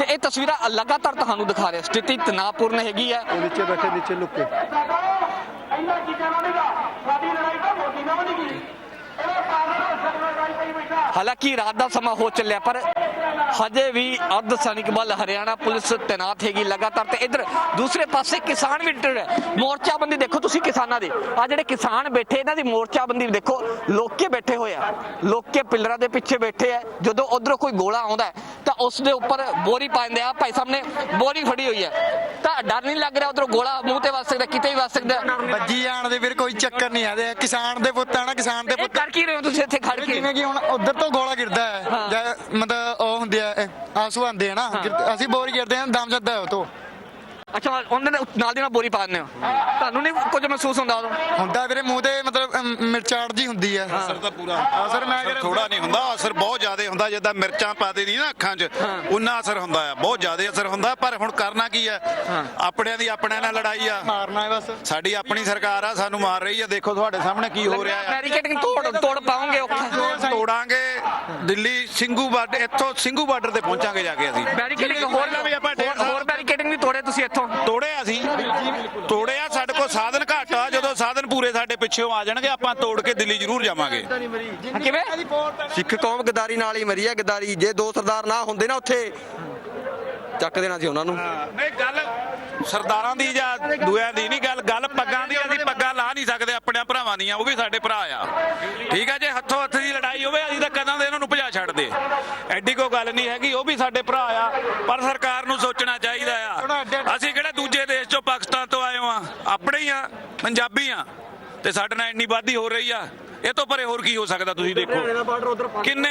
ਤੇ ਇਹ ਤਸਵੀਰਾਂ ਲਗਾਤਾਰ ਤੁਹਾਨੂੰ ਦਿਖਾ ਰਿਹਾ ਸਥਿਤੀ ਤਣਾਅਪੂਰਨ ਹੈਗੀ ਹੈ ਉਹ ਨੀਚੇ ਬੈਠੇ ਨੀਚੇ ਲੁੱਕ ਕੇ ਇੰਨਾ ਚੀਜ਼ਾਂ ਨਾਲ ਨਹੀਂਗਾ ਸਾਡੀ ਲੜਾਈ ਤਾਂ ਮੋਦੀ ਨਾਲ ਨਹੀਂ ਗਈ ਇਹਦਾ ਕਾਰਨ ਸਗਲਾ ਲੜਾਈ ਪਈ ਬੈਠਾ ਹਾਲਾਂਕਿ ਰਾਤ ਦਾ ਸਮਾਂ ਹੋ ਚੱਲਿਆ ਪਰ ਹਜੇ ਵੀ ਅਰਧ ਸੈਨਿਕ ਬਲ ਹਰਿਆਣਾ ਪੁਲਿਸ ਤੈਨਾਤ ਹੈਗੀ ਲਗਾਤਾਰ ਤੇ ਇਧਰ ਦੂਸਰੇ ਪਾਸੇ ਕਿਸਾਨ ਵੀ ਡਟੇ ਹੋਏ। ਮੋਰਚਾਬੰਦੀ ਦੇਖੋ ਤੁਸੀਂ ਕਿਸਾਨਾਂ ਦੇ। ਆ ਜਿਹੜੇ ਕਿਸਾਨ ਬੈਠੇ ਇਹਨਾਂ ਦੀ ਮੋਰਚਾਬੰਦੀ ਦੇਖੋ। ਲੋਕੇ ਬੈਠੇ ਹੋਏ ਆ। ਲੋਕੇ ਪਿੱਲਰਾਂ ਦੇ ਪਿੱਛੇ ਬੈਠੇ ਆ। ਜਦੋਂ ਉਧਰੋਂ ਕੋਈ ਗੋਲਾ ਆਉਂਦਾ ਹੈ, ਤਾਂ ਉਸ ਦੇ ਉੱਪਰ ਬੋਰੀ ਪਾਉਂਦੇ ਆ। ਭਾਈ ਸਾਹਿਬ ਨੇ ਬੋਰੀ ਫੜੀ ਹੋਈ ਹੈ। ਤਾਂ ਡਰ ਨਹੀਂ ਲੱਗ ਰਿਹਾ ਉਧਰੋਂ ਗੋਲਾ ਮੂੰਹ ਤੇ ਵੱਜ ਸਕਦਾ ਕਿਤੇ ਵੀ ਵੱਜ ਸਕਦਾ। ਵੱਜੀ ਜਾਣ ਦੇ ਵੀਰ ਕੋਈ ਚੱਕਰ ਨਹੀਂ ਆਦੇ ਕਿਸਾਨ ਦੇ ਪੁੱਤ ਆ ਨਾ ਕਿਸਾਨ ਦੇ ਇਹ ਪੁੱਤ। ਕਰ ਕੀ ਰਹੇ ਹੋ ਤੁਸੀਂ ਇੱਥੇ ਖੜ ਕੇ। ਜਿਵੇਂ ਕਿ ਹੁਣ ਉਧਰ ਤੋਂ ਗੋਲਾ ਗਿਰਦਾ ਹੈ ਹਾਂ। ਜਾਂ ਮਤਲਬ ਉਹ ਹੁੰਦੇ ਆ ਆਂਸੂ ਆਂਦੇ ਆ ਨਾ ਗਿਰ- ਅਸੀਂ ਬੋਰ ਗਿਰਦੇ ਆ ਦਮ ਜਾਂਦਾ ਉਹ ਤੋਂ। ਅੱਛਾ ਉਹਨਾਂ ਦੇ ਨਾਲ ਦੀ ਨਾਲ ਬੋਰੀ ਪਾ ਦਿੰਦੇ ਹੋ। ਤੁਹਾਨੂੰ ਨਹੀਂ ਕੁਝ ਮਹਿਸੂਸ ਹੁੰਦਾ ਉਦੋਂ? ਹੁੰਦਾ ਵੀਰੇ ਮੂੰਹ ਤੇ ਮਤਲਬ ਮਿਰਚਾੜ ਜੀ ਹੁੰਦੀ ਆ ਅਸਰ ਤਾਂ ਪੂਰਾ ਅਸਰ ਮੈਂ ਕਿਹਾ ਥੋੜਾ ਨਹੀਂ ਹੁੰਦਾ ਅਸਰ ਬਹੁਤ ਜ਼ਿਆਦਾ ਹੁੰਦਾ ਜਿੱਦਾਂ ਮਿਰਚਾਂ ਪਾਦੇ ਦੀ ਨਾ ਅੱਖਾਂ 'ਚ ਉਨਾ ਅਸਰ ਹੁੰਦਾ ਆ ਬਹੁਤ ਜ਼ਿਆਦਾ ਅਸਰ ਹੁੰਦਾ ਪਰ ਹੁਣ ਕਰਨਾ ਕੀ ਆ? ਆਪਣਿਆਂ ਦੀ ਆਪਣਿਆਂ ਨਾਲ ਲੜਾਈ ਆ। ਮਾਰਨਾ ਹੈ ਬਸ। ਸਾਡੀ ਆਪਣੀ ਸਰਕਾਰ ਆ ਸਾਨੂੰ ਮਾਰ ਰਹੀ ਆ। ਦੇਖੋ ਤੁਹਾਡੇ ਸਾਹਮਣੇ ਕੀ ਹੋ ਰਿਹਾ ਆ। ਬੈਰੀਕੇਡਿੰਗ ਤੋੜ ਤੋੜ ਪਾਉਂਗੇ ਤੋੜਾਂਗੇ। ਦਿੱਲੀ ਸਿੰਘੂ ਬਾਰਡਰ ਇੱਥੋਂ ਸਿੰਘੂ ਬਾਰਡਰ ਤੇ ਪਹੁੰਚਾਂਗੇ ਜਾ ਕੇ ਅਸੀਂ। ਬੈਰੀਕੇਡਿੰਗ ਹੋਰ- ਤੁਸੀਂ ਇੱਥੋਂ? ਤੋੜੇ ਅਸੀਂ ਤੋੜੇ ਆ ਸਾਡੇ ਕੋਲ ਸਾਧਨ ਘੱਟ ਆ ਜਦੋਂ ਸਾਧਨ ਪੂਰੇ ਸਾਡੇ ਪਿੱਛੇੋਂ ਆ ਜਾਣਗੇ ਆਪਾਂ ਤੋੜ ਕੇ ਦਿੱਲੀ ਜ਼ਰੂਰ ਜਾਵਾਂਗੇ। ਕਿਵੇਂ? ਸਿੱਖ ਕੌਮ ਗਦਾਰੀ ਨਾਲ ਹੀ ਮਰੀ ਹੈ ਗਦਾਰੀ। ਜੇ ਦੋ ਸਰਦਾਰ ਨਾ ਹੁੰਦੇ ਨਾ ਉੱਥੇ ਚੱਕ ਦੇਣਾ ਸੀ ਉਹਨਾਂ ਨੂੰ। ਨਹੀਂ ਗੱਲ ਸਰਦਾਰਾਂ ਦੀ ਜਾਂ ਦੂਆਂ ਦੀ ਨਹੀਂ ਗੱਲ ਗੱਲ ਪੱਗਾਂ ਦੀ ਅਸੀਂ ਪੱਗਾਂ ਲਾ ਨਹੀਂ ਸਕਦੇ ਆਪਣੇ ਭਰਾਵਾਂ ਦੀਆਂ ਉਹ ਵੀ ਸਾਡੇ ਭਰਾ ਆ। ਠੀਕ ਆ ਜੇ ਹੱਥੋਂ ਹੱਥ ਦੀ ਲੜਾਈ ਹੋਵੇ ਅਸੀਂ ਤਾਂ ਕਦਾਂ ਦੇ ਇਹਨਾਂ ਨੂੰ ਭਜਾ ਛੱਡਦੇ ਐਡੀ ਕੋ ਗੱਲ ਨਹੀਂ ਹੈਗੀ ਉਹ ਵੀ ਸਾਡੇ ਭਰਾ ਆ ਪਰ ਸਰਕਾਰ ਨੂੰ ਸੋਚਣਾ ਚਾਹੀਦਾ ਆ। ਪੰਜਾਬੀ ਆ ਤੇ ਸਾਡੇ ਨਾਲ ਇੰਨੀ ਵਾਧੀ ਹੋ ਰਹੀ ਆ। ਇਹ ਤੋਂ ਪਰੇ ਹੋਰ ਕੀ ਹੋ ਸਕਦਾ ਤੁਸੀਂ ਦੇਖੋ। ਕਿੰਨੇ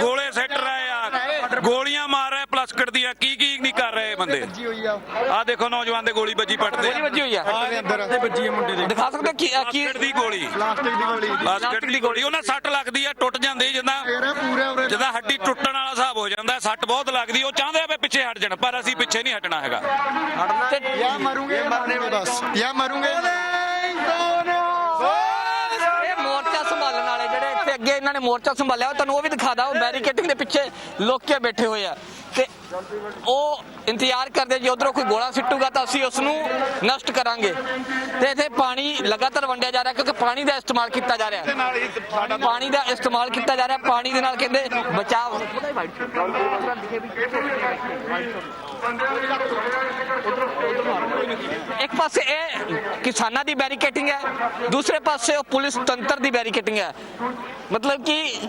ਗੋਲੇ ਸੱਟ ਰਹੇ ਆ। ਗੋਲੀਆਂ ਮਾਰ ਰਹੇ ਪਲਸਕਟ ਦੀਆਂ ਕੀ ਕੀ ਨਹੀਂ ਕਰ ਰਹੇ ਬੰਦੇ। ਆ ਦੇਖੋ ਨੌਜਵਾਨ ਦੇ ਗੋਲੀ ਵੱਜੀ ਪੱਟਦੇ ਗੋਲੀ ਵੱਜੀ ਹੋਈ ਆ। ਦੇ ਅੰਦਰ। ਵੱਜੀ ਆ ਮੁੰਡੇ ਦੇ। ਦਿਖਾ ਸਕਦੇ ਕੀ ਕੀ ਦੀ ਗੋਲੀ। ਪਲਾਸਟਿਕ ਦੀ ਗੋਲੀ। ਦੀ ਗੋਲੀ। ਉਹਨਾਂ ਸੱਟ ਲੱਗਦੀ ਆ ਟੁੱਟ ਜਾਂਦੇ ਜਿੱਦਾਂ ਜਿੱਦਾਂ ਹੱਡੀ ਟੁੱਟਣ ਵਾਲਾ ਹਿਸਾਬ ਹੋ ਜਾਂਦਾ ਸੱਟ ਬਹੁਤ ਲੱਗਦੀ ਉਹ ਚਾਹੁੰਦੇ ਆ ਵੀ ਪਿੱਛੇ ਹਟ ਜਾਣ ਪਰ ਅਸੀਂ ਪਿੱਛੇ ਨਹੀਂ ਹਟਣਾ ਹੈਗਾ। ਜਾਂ ਮਰੂਗੇ ਮਰਨੇ ਬਸ ਜਾਂ ਮਰੂਗੇ ਅੱਗੇ ਇਹਨਾਂ ਨੇ ਮੋਰਚਾ ਸੰਭਾਲਿਆ ਤੁਹਾਨੂੰ ਉਹ ਵੀ ਦਿਖਾਦਾ ਉਹ ਬੈਰੀਕੇਟਿੰਗ ਦੇ ਪਿੱਛੇ ਲੋਕੇ ਬੈਠੇ ਹੋਏ ਆ? ਤੇ ਉਹ ਇੰਤਜ਼ਾਰ ਕਰਦੇ ਜੇ ਉਧਰੋਂ ਕੋਈ ਗੋਲਾ ਸਿੱਟੂਗਾ ਤਾਂ ਅਸੀਂ ਉਸ ਨੂੰ ਨਸ਼ਟ ਕਰਾਂਗੇ। ਤੇ ਇੱਥੇ ਪਾਣੀ ਲਗਾਤਾਰ ਵੰਡਿਆ ਜਾ ਰਿਹਾ ਕਿਉਂਕਿ ਪਾਣੀ ਦਾ ਇਸਤੇਮਾਲ ਕੀਤਾ ਜਾ ਰਿਹਾ। ਹੀ ਪਾਣੀ ਦਾ ਇਸਤੇਮਾਲ ਕੀਤਾ ਜਾ ਰਿਹਾ ਪਾਣੀ ਦੇ ਨਾਲ ਕਹਿੰਦੇ ਬਚਾਵ। ਇੱਕ ਪਾਸੇ ਇਹ ਕਿਸਾਨਾਂ ਦੀ ਬੈਰੀਕੇਟਿੰਗ ਹੈ ਦੂਸਰੇ ਪਾਸੇ ਉਹ ਪੁਲਿਸ ਤੰਤਰ ਦੀ ਬੈਰੀਕੇਟਿੰਗ ਹੈ। ਮਤਲਬ ਕਿ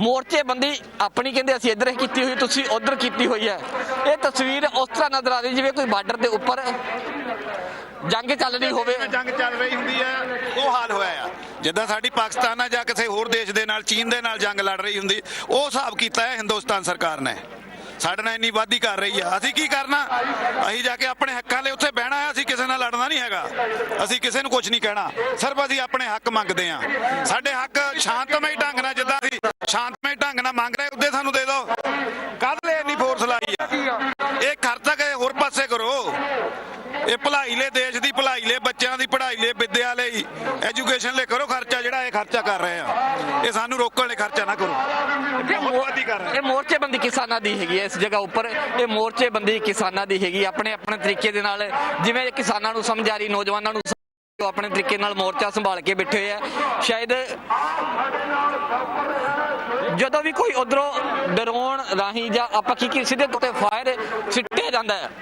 ਮੋਰਚੇਬੰਦੀ ਆਪਣੀ ਕਹਿੰਦੇ ਅਸੀਂ ਇੱਧਰ ਕੀਤੀ ਹੋਈ, ਤੁਸੀਂ ਉੱਧਰ ਕੀਤੀ ਹੋਈ ਹੈ। ਇਹ ਤਸਵੀਰ ਉਸ ਤਰ੍ਹਾਂ ਨਜ਼ਰ ਆ ਰਹੀ ਜਿਵੇਂ ਕੋਈ ਬਾਰਡਰ ਦੇ ਉੱਪਰ ਜੰਗ ਚੱਲ ਰਹੀ ਹੋਵੇ। ਜੰਗ ਚੱਲ ਰਹੀ ਹੁੰਦੀ ਹੈ, ਉਹ ਹਾਲ ਹੋਇਆ ਆ। ਜਿੱਦਾਂ ਸਾਡੀ ਪਾਕਿਸਤਾਨ ਨਾਲ ਜਾਂ ਕਿਸੇ ਹੋਰ ਦੇਸ਼ ਦੇ ਨਾਲ, ਚੀਨ ਦੇ ਨਾਲ ਜੰਗ ਲੜ ਰਹੀ ਹੁੰਦੀ, ਉਹ ਹਿਸਾਬ ਕੀਤਾ ਹੈ ਹਿੰਦੁਸਤਾਨ ਸਰਕਾਰ ਨੇ। ਸਾਡੇ ਨਾਲ ਇੰਨੀ ਵਾਧੀ ਕਰ ਰਹੀ ਆ। ਅਸੀਂ ਕੀ ਕਰਨਾ? ਅਸੀਂ ਜਾ ਕੇ ਆਪਣੇ ਹੱਕਾਂ ਲਈ ਉੱਥੇ ਬਹਿਣਾ ਹੈ ਅਸੀਂ ਕਿਸੇ ਨਾਲ ਲੜਨਾ ਨਹੀਂ ਹੈਗਾ। ਅਸੀਂ ਕਿਸੇ ਨੂੰ ਕੁਝ ਨਹੀਂ ਕਹਿਣਾ। ਸਿਰਫ ਅਸੀਂ ਆਪਣੇ ਹੱਕ ਮੰਗਦੇ ਆ। ਸਾਡੇ ਹੱਕ ਸ਼ਾਂਤਮਈ ਢੰਗ ਨਾਲ ਜਿੱਦਾਂ ਅਸੀਂ ਸ਼ਾਂਤਮਈ ਢੰਗ ਨਾਲ ਮੰਗ ਰਹੇ ਉੱਦੇ ਸਾਨੂੰ ਦੇ ਦਿਓ। ਕਦ ਲਈ ਇੰਨੀ ਫੋਰਸ ਲਾਈ ਆ। ਇਹ ਖਰਚਾ ਕੇ ਹੋਰ ਪਾਸੇ ਕਰੋ। ਇਹ ਭਲਾਈ ਲਈ ਦੇਸ਼ ਦੀ ਭਲਾਈ ਲਈ ਬੱਚਿਆਂ ਦੀ ਪੜ੍ਹਾਈ ਲਈ ਵਿਦਿਆ ਲਈ ਐਜੂਕੇਸ਼ਨ ਲਈ ਕਰੋ ਖਰਚਾ ਜਿਹੜਾ ਇਹ ਖਰਚਾ ਕਰ ਰਹੇ ਆ। ਇਹ ਸਾਨੂੰ ਰੋਕਣ ਲਈ ਖਰਚਾ ਨਾ ਕਰੋ। ਵਾਧੀ ਕਰ ਰਹੇ ਆ। ਇਹ ਮੋਰਚੇਬੰਦੀ ਕਿਸਾਨਾਂ ਦੀ ਹੈਗੀ ਹੈ ਇਸ ਜਗ੍ਹਾ ਉੱਪਰ। ਇਹ ਮੋਰਚੇਬੰਦੀ ਕਿਸਾਨਾਂ ਦੀ ਹੈਗੀ ਆਪਣੇ ਆਪਣੇ ਤਰੀਕੇ ਦੇ ਨਾਲ। ਜਿਵੇਂ ਕਿਸਾਨਾਂ ਨੂੰ ਸਮਝ ਆ ਰਹੀ ਨੌਜਵਾਨਾਂ ਨੂੰ ਆਪਣੇ ਤਰੀਕੇ ਨਾਲ ਮੋਰਚਾ ਸੰਭਾਲ ਕੇ ਬੈਠੇ ਹੋਏ ਆ। ਸ਼ਾਇਦ ਜਦੋਂ ਵੀ ਕੋਈ ਉਧਰੋਂ ਡਰੋਨ ਰਾਹੀਂ ਜਾਂ ਆਪਾਂ ਕੀ ਕੀ ਸਿੱਧੇ ਤੌਰ 'ਤੇ ਫਾਇਰ ਸਿੱਟਿਆ ਜਾਂਦਾ ਹੈ